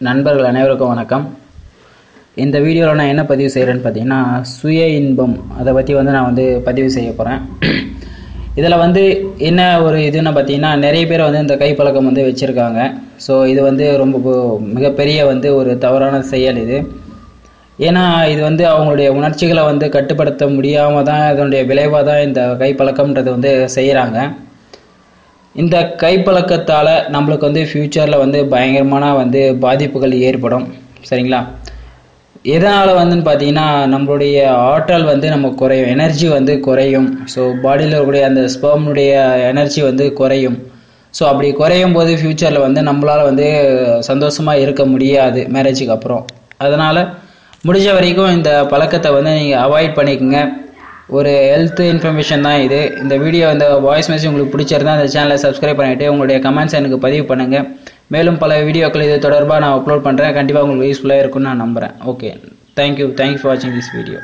நண்பர்கள் அனைவருக்கும் வணக்கம். இந்த வீடியோவில் நான் என்ன பதிவு செய்கிறேன்னு பார்த்தீங்கன்னா சுய இன்பம் அதை பற்றி வந்து நான் வந்து பதிவு செய்ய போகிறேன் இதில் வந்து என்ன ஒரு இதுன்னு பார்த்தீங்கன்னா நிறைய பேர் வந்து இந்த கைப்பழக்கம் வந்து வச்சுருக்காங்க. ஸோ இது வந்து ரொம்ப மிகப்பெரிய வந்து ஒரு தவறான செயல் இது. ஏன்னா இது வந்து அவங்களுடைய உணர்ச்சிகளை வந்து கட்டுப்படுத்த முடியாமல் தான் இதனுடைய விளைவாக தான் இந்த கைப்பழக்கம்ன்றது வந்து செய்கிறாங்க இந்த கைப்பழக்கத்தால் நம்மளுக்கு வந்து ஃப்யூச்சரில் வந்து பயங்கரமான வந்து பாதிப்புகள் ஏற்படும். சரிங்களா? எதனால் வந்துன்னு பார்த்தீங்கன்னா நம்மளுடைய ஆற்றல் வந்து நம்ம குறையும். எனர்ஜி வந்து குறையும். ஸோ பாடியில் இருக்கக்கூடிய அந்த ஸ்பெர்ம்னுடைய எனர்ஜி வந்து குறையும். ஸோ அப்படி குறையும் போது ஃப்யூச்சரில் வந்து நம்மளால் வந்து சந்தோஷமாக இருக்க முடியாது மேரேஜுக்கு அப்புறம். அதனால் முடிஞ்ச வரைக்கும் இந்த பழக்கத்தை வந்து நீங்கள் அவாய்ட் பண்ணிக்கோங்க. ஒரு ஹெல்த் இன்ஃபர்மேஷன் தான் இது. இந்த வீடியோ இந்த வாய்ஸ் மெசேஜ் உங்களுக்கு பிடிச்சிருந்தா அந்த சேனலை சப்ஸ்கிரைப் பண்ணிவிட்டு உங்களுடைய கமெண்ட்ஸ் எனக்கு பதிவு பண்ணுங்கள் மேலும் பல வீடியோக்கள் இது தொடர்பாக நான் அப்லோட் பண்ணுறேன் கண்டிப்பாக உங்களுக்கு யூஸ்ஃபுல்லாக இருக்கும்னு நான் நம்புகிறேன் okay thank you thank you for வாட்சிங் திஸ் வீடியோ